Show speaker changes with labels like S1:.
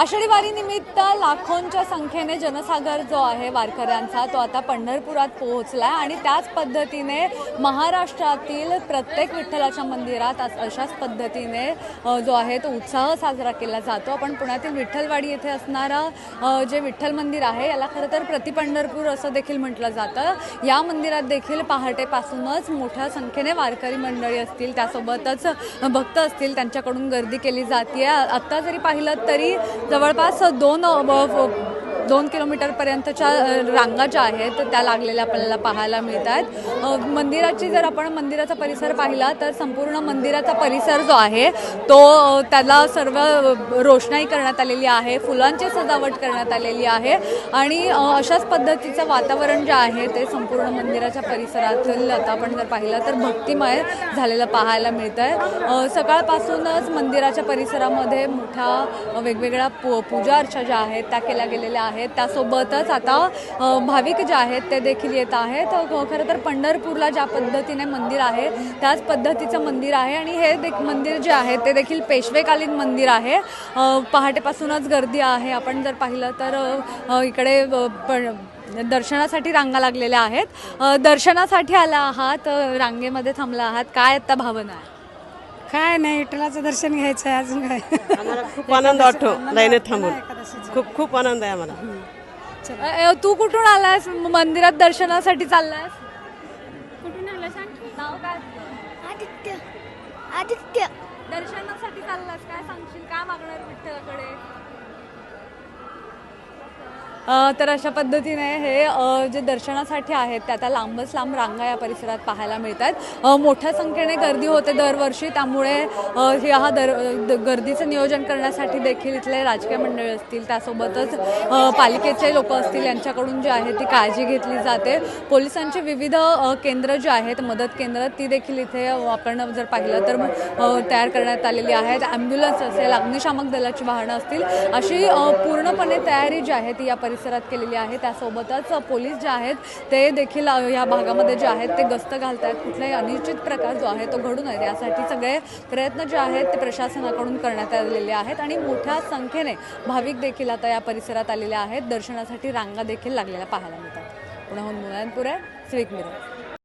S1: आषाढी वारीनिमित्त लाखोंच्या संख्येने जनसागर जो आहे वारकऱ्यांचा तो आता पंढरपुरात पोहोचला आणि त्याच पद्धतीने महाराष्ट्रातील प्रत्येक विठ्ठलाच्या मंदिरात अशाच पद्धतीने जो आहे तो उत्साह साजरा केला जातो. आपण पुण्यातील विठ्ठलवाडी येथे असणारं जे विठ्ठल मंदिर आहे याला खरं तर प्रति पंढरपूर असं देखील म्हटलं जातं. या मंदिरात देखील पहाटेपासूनच मोठ्या संख्येने वारकरी मंडळी असतील त्यासोबतच भक्त असतील त्यांच्याकडून गर्दी केली जाते आत्ता जरी पाहिलं तरी जवळपास दोन दोन किलोमीटरपर्यंतच्या रांगा ज्या आहेत त्या लागलेल्या आपल्याला पाहायला मिळत आहेत मंदिराची जर आपण मंदिराचा परिसर पाहिला तर संपूर्ण मंदिराचा परिसर जो आहे तो त्याला सर्व रोषणाई करण्यात आलेली आहे फुलांची सजावट करण्यात आलेली आहे आणि अशाच पद्धतीचं वातावरण जे आहे ते संपूर्ण मंदिराच्या परिसरातील आता आपण जर पाहिलं तर भक्तिमय झालेलं पाहायला मिळतं आहे सकाळपासूनच मंदिराच्या परिसरामध्ये मोठ्या वेगवेगळ्या पू पूजा अर्चा ज्या आहेत त्या केल्या गेलेल्या आहेत. त्यासोबतच आता भाविक जे आहेत ते देखील येत आहेत. खरं तर पंढरपूरला ज्या पद्धतीने मंदिर आहे त्याच पद्धतीचं मंदिर आहे आणि हे दे मंदिर जे आहे ते देखील पेशवेकालीन मंदिर आहे. पहाटेपासूनच गर्दी आहे. आपण जर पाहिलं तर इकडे पण दर्शनासाठी रांगा लागलेल्या आहेत. दर्शनासाठी आला आहात रांगेमध्ये थांबला आहात. काय आता भावना आहे?
S2: काय नाही विठ्ठलाचं दर्शन घ्यायचं आहे अजून काय.
S3: आम्हाला खूप आनंद वाटतो लाईनीत थांबून. खूप खूप आनंद आहे आम्हाला.
S1: अ, अ, तू कुठून आलास म- मंदिरात दर्शनासाठी चाललास
S4: कुठून आलं सांग की?
S1: नाव काय
S4: आदित्य. आदित्य.
S1: दर्शनासाठी चाललास काय? सांगशील काय मागणार विठ्ठलाकडे? तर अशा पद्धतीने हे जे दर्शनासाठी आहेत त्या त्या लांबच लांब रांगा या परिसरात पाहायला मिळतात. मोठ्या संख्येने गर्दी होते दरवर्षी त्यामुळे ह्या हे हा दर द- गर्दीचं नियोजन करण्यासाठी देखील इथले राजकीय मंडळी असतील त्यासोबतच पालिकेचे लोक असतील यांच्याकडून जी आहे ती काळजी घेतली जाते. पोलिसांची विविध केंद्र जी आहेत मदत केंद्र ती देखील इथे आपण जर पाहिलं तर तयार करण्यात आलेली आहेत. ॲम्ब्युलन्स असेल अग्निशामक दलाची वाहनं असतील अशी पूर्णपणे तयारी जी आहे ती या परिसरात केलेली आहे. त्यासोबतच पोलीस जे आहेत ते देखील या भागामध्ये जे आहेत ते गस्त घालत आहेत कुठलाही अनिश्चित प्रकार जो आहे तो घडू नये. यासाठी सगळे प्रयत्न जे आहेत ते प्रशासनाकडून करण्यात आलेले आहेत आणि मोठ्या संख्येने भाविक देखील आता या परिसरात आलेले आहेत. दर्शनासाठी रांगा देखील लागलेल्या पाहायला मिळतात. पुण्याहून मुलांपुरे स्वीक मिरर